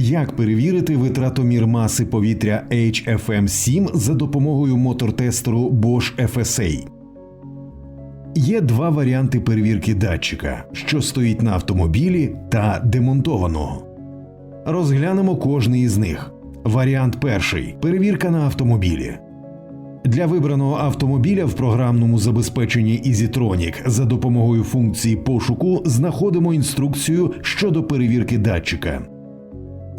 Як перевірити витратомір маси повітря HFM7 за допомогою мотортестеру Bosch FSA? Є два варіанти перевірки датчика, що стоїть на автомобілі та демонтованого. Розглянемо кожний із них. Варіант перший перевірка на автомобілі. Для вибраного автомобіля в програмному забезпеченні EasyTronic за допомогою функції пошуку знаходимо інструкцію щодо перевірки датчика.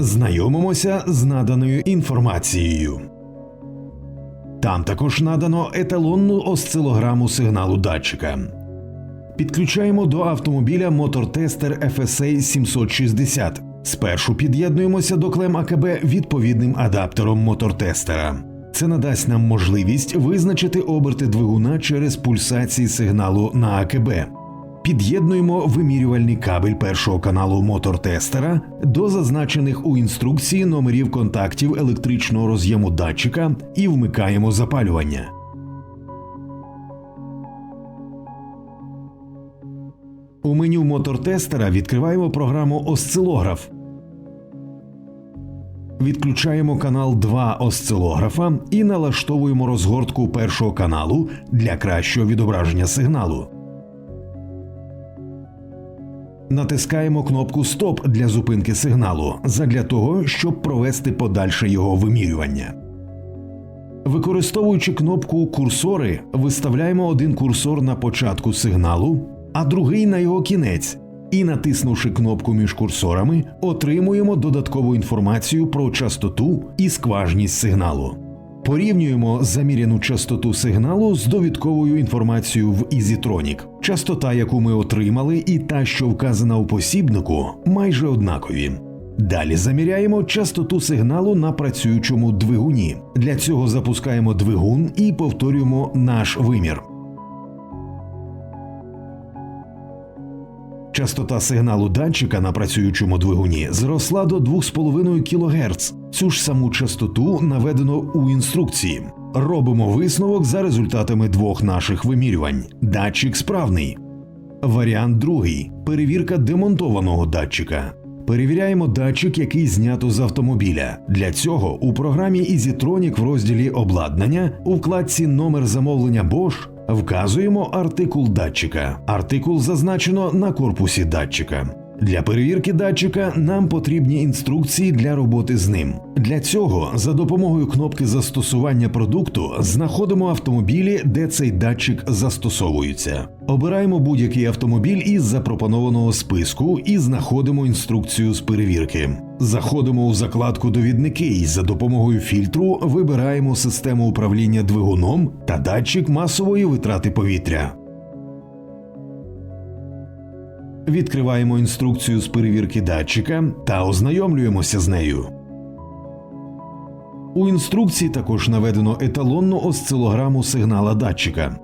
Знайомимося з наданою інформацією. Там також надано еталонну осцилограму сигналу датчика. Підключаємо до автомобіля мотортестер FSA 760. Спершу під'єднуємося до клем АКБ відповідним адаптером мотортестера. Це надасть нам можливість визначити оберти двигуна через пульсації сигналу на АКБ. Під'єднуємо вимірювальний кабель першого каналу мотортестера до зазначених у інструкції номерів контактів електричного роз'єму датчика і вмикаємо запалювання. У меню мотортестера відкриваємо програму Осцилограф. Відключаємо канал 2 осцилографа і налаштовуємо розгортку першого каналу для кращого відображення сигналу. Натискаємо кнопку Стоп для зупинки сигналу задля того, щоб провести подальше його вимірювання. Використовуючи кнопку Курсори, виставляємо один курсор на початку сигналу, а другий на його кінець. І, натиснувши кнопку між курсорами, отримуємо додаткову інформацію про частоту і скважність сигналу. Порівнюємо заміряну частоту сигналу з довідковою інформацією в EasyTronic. Частота, яку ми отримали, і та, що вказана у посібнику, майже однакові. Далі заміряємо частоту сигналу на працюючому двигуні. Для цього запускаємо двигун і повторюємо наш вимір. Частота сигналу датчика на працюючому двигуні зросла до 2,5 кГц. Цю ж саму частоту наведено у інструкції. Робимо висновок за результатами двох наших вимірювань. Датчик справний. Варіант другий перевірка демонтованого датчика. Перевіряємо датчик, який знято з автомобіля. Для цього у програмі EasyTronic в розділі Обладнання у вкладці Номер замовлення Bosch вказуємо артикул датчика. Артикул зазначено на корпусі датчика. Для перевірки датчика нам потрібні інструкції для роботи з ним. Для цього за допомогою кнопки застосування продукту знаходимо автомобілі, де цей датчик застосовується. Обираємо будь-який автомобіль із запропонованого списку і знаходимо інструкцію з перевірки. Заходимо у закладку Довідники і за допомогою фільтру вибираємо систему управління двигуном та датчик масової витрати повітря. Відкриваємо інструкцію з перевірки датчика та ознайомлюємося з нею. У інструкції також наведено еталонну осцилограму сигнала датчика.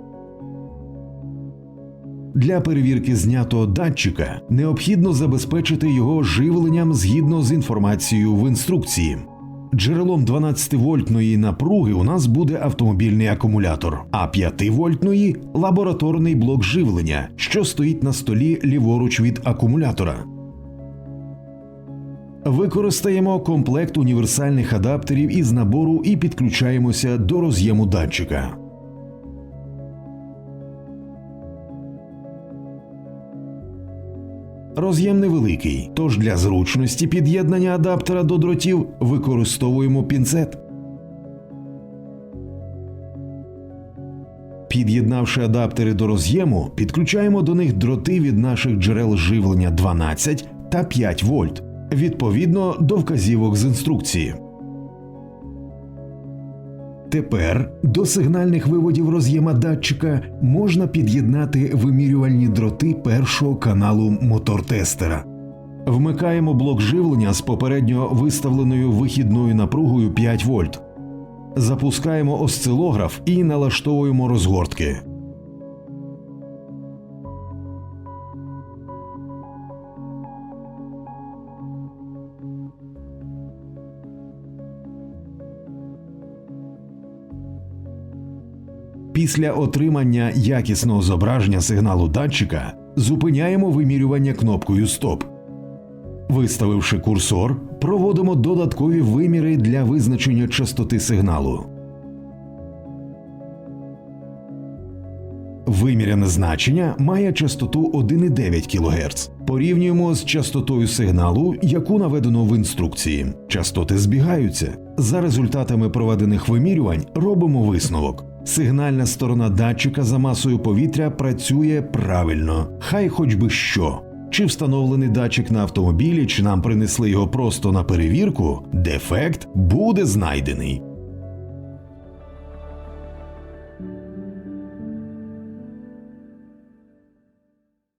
Для перевірки знятого датчика необхідно забезпечити його живленням згідно з інформацією в інструкції. Джерелом 12-вольтної напруги у нас буде автомобільний акумулятор, а 5-вольтної лабораторний блок живлення, що стоїть на столі ліворуч від акумулятора. Використаємо комплект універсальних адаптерів із набору і підключаємося до роз'єму датчика. Роз'єм невеликий, тож для зручності під'єднання адаптера до дротів використовуємо пінцет. Під'єднавши адаптери до роз'єму, підключаємо до них дроти від наших джерел живлення 12 та 5 вольт відповідно до вказівок з інструкції. Тепер до сигнальних виводів роз'єма датчика можна під'єднати вимірювальні дроти першого каналу мотортестера. Вмикаємо блок живлення з попередньо виставленою вихідною напругою 5 вольт. Запускаємо осцилограф і налаштовуємо розгортки. Після отримання якісного зображення сигналу датчика зупиняємо вимірювання кнопкою Стоп. Виставивши курсор, проводимо додаткові виміри для визначення частоти сигналу. Виміряне значення має частоту 1,9 кГц. Порівнюємо з частотою сигналу, яку наведено в інструкції. Частоти збігаються. За результатами проведених вимірювань робимо висновок. Сигнальна сторона датчика за масою повітря працює правильно, хай хоч би що. Чи встановлений датчик на автомобілі, чи нам принесли його просто на перевірку, дефект буде знайдений.